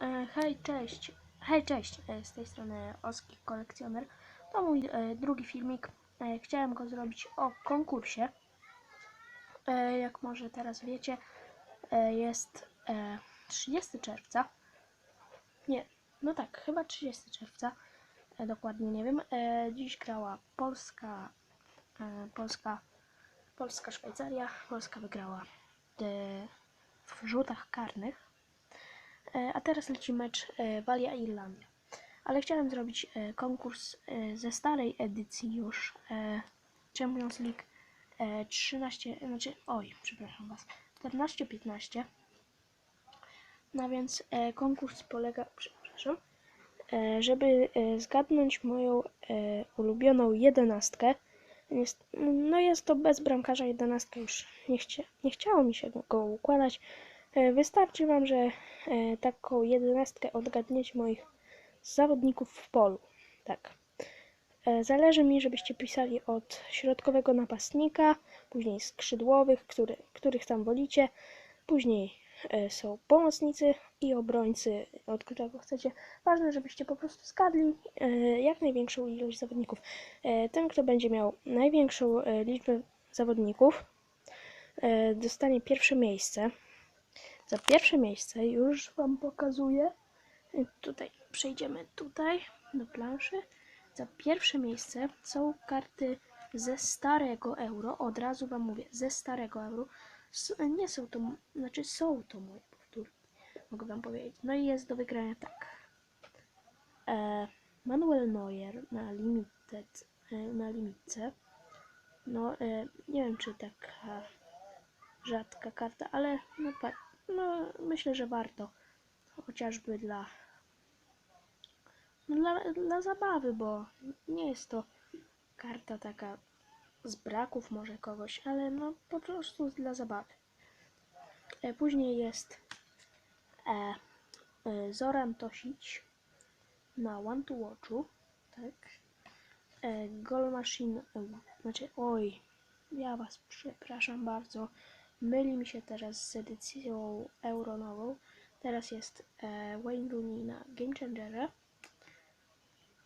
E, hej, cześć. Hej, cześć. E, z tej strony Oski Kolekcjoner. To mój e, drugi filmik. E, chciałem go zrobić o konkursie. E, jak może teraz wiecie, e, jest e, 30 czerwca. Nie, no tak, chyba 30 czerwca. E, dokładnie nie wiem. E, dziś grała Polska, e, Polska, Polska Szwajcaria. Polska wygrała e, w rzutach karnych. E, A teraz leci mecz e, Walia-Irlandia. Ale chciałem zrobić e, konkurs ze starej edycji już Champions League e, 13, znaczy, oj, przepraszam Was, 14-15. No więc konkurs polega, przepraszam, żeby zgadnąć moją ulubioną jedenastkę. Jest, no jest to bez bramkarza jedenastka już nie, chcia, nie chciało mi się go układać. E, Wystarczy Wam, że e, taką jedenastkę odgadniecie moich zawodników w polu. Tak. E, Zależy mi, żebyście pisali od środkowego napastnika, później skrzydłowych, który, których tam wolicie, później są pomocnicy i obrońcy, od którego chcecie. Ważne, żebyście po prostu zgadli e, jak największą ilość zawodników. Ten, kto będzie miał największą liczbę zawodników, dostanie pierwsze miejsce. Za pierwsze miejsce już Wam pokazuję. Tutaj przejdziemy tutaj do planszy. Za pierwsze miejsce są karty ze starego euro. Od razu Wam mówię, ze starego euro. Nie są to, znaczy są to moje powtórki. Mogę Wam powiedzieć. No i jest do wygrania tak. E, Manuel Neuer na limited, e, na limitce. No, e, nie wiem czy taka rzadka karta, ale no, no myślę, że warto. Chociażby dla, no, dla, dla zabawy, bo nie jest to karta taka z braków może kogoś, ale no po prostu dla zabawy. E, później jest e, e, Zoran Tosić na One to Watchu, tak. E, Goal Machine, e, znaczy oj, ja was przepraszam bardzo. Myli mi się teraz z edycją Euronową. Teraz jest e, Wayne Rooney na Game Changerze.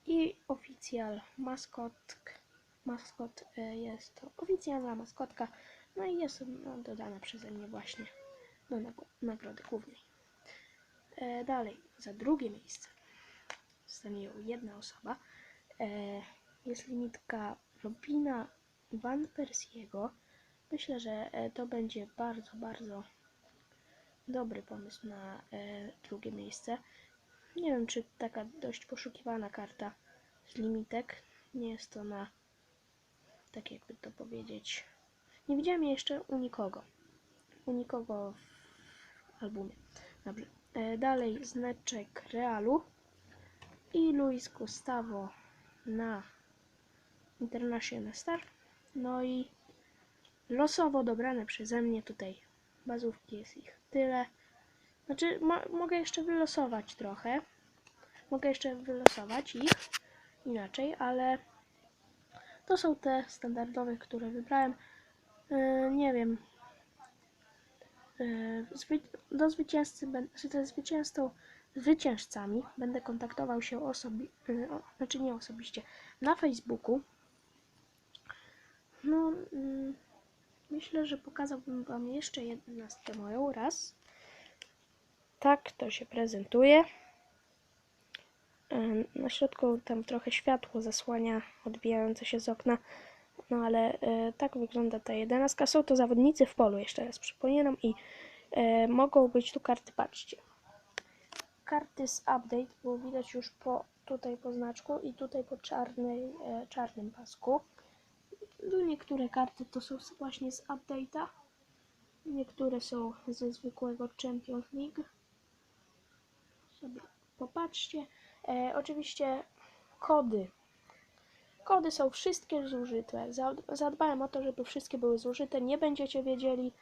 I oficjal maskot. Maskot e, jest to oficjalna maskotka. No i jest no, dodana przeze mnie właśnie do nag- nagrody głównej. E, dalej, za drugie miejsce zostanie ją jedna osoba. E, jest limitka Robina Van Persiego. Myślę, że e, to będzie bardzo, bardzo dobry pomysł na e, drugie miejsce. Nie wiem, czy taka dość poszukiwana karta z limitek. Nie jest to na, tak jakby to powiedzieć, nie widziałem jej jeszcze u nikogo. U nikogo w albumie. Dobrze. E, dalej zneczek Realu i Luis Gustavo na International Star. No i losowo dobrane przeze mnie tutaj bazówki jest ich tyle. Znaczy, mo mogę jeszcze wylosować trochę. Mogę jeszcze wylosować ich inaczej, ale to są te standardowe, które wybrałem. Yy, nie wiem. Yy, do zwycięzcy, ze zwycięzcą, zwycięzcami będę kontaktował się osobi yy, znaczy nie osobiście, na Facebooku. No, mm, Myślę, że pokazałbym Wam jeszcze jedenastkę moją. Raz. Tak to się prezentuje. Na środku tam trochę światło zasłania odbijające się z okna. No ale e, tak wygląda ta jedenastka. Są to zawodnicy w polu, jeszcze raz przypominam. I e, mogą być tu karty, patrzcie. Karty z update, było widać już po tutaj po znaczku i tutaj po czarnej, e, czarnym pasku. No, Niektóre karty to są właśnie z update'a. Niektóre są ze zwykłego Champions League. Sobie popatrzcie. E, oczywiście kody. Kody są wszystkie zużyte. Za- Zadbałem o to, żeby wszystkie były zużyte. Nie będziecie wiedzieli,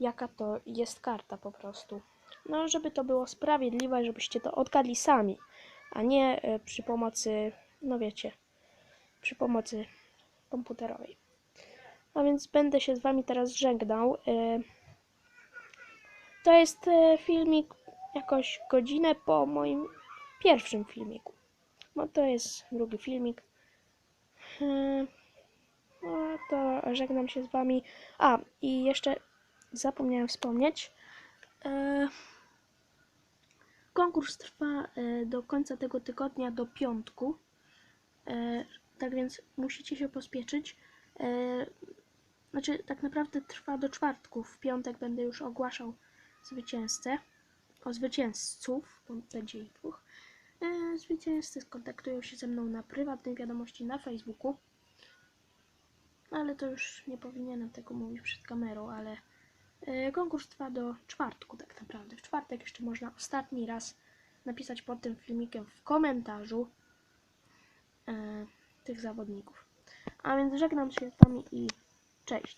jaka to jest karta po prostu. No, żeby to było sprawiedliwe, żebyście to odgadli sami, a nie e, przy pomocy, no wiecie, przy pomocy komputerowej. A więc będę się z Wami teraz żegnał. E, To jest e, filmik jakoś godzinę po moim pierwszym filmiku. No to jest drugi filmik. Yy, No to żegnam się z wami. A, i jeszcze zapomniałem wspomnieć. Konkurs trwa do końca tego tygodnia, do piątku. Tak więc musicie się pospieszyć. Znaczy, tak naprawdę trwa do czwartku. W piątek będę już ogłaszał zwycięzcę. O zwycięzców, bo będzie ich dwóch. E, Zwycięzcy skontaktują się ze mną na prywatnej wiadomości na Facebooku. Ale to już nie powinienem tego mówić przed kamerą, ale e, konkurs trwa do czwartku tak naprawdę. W czwartek jeszcze można ostatni raz napisać pod tym filmikiem w komentarzu e, tych zawodników. A więc żegnam się z Wami i cześć.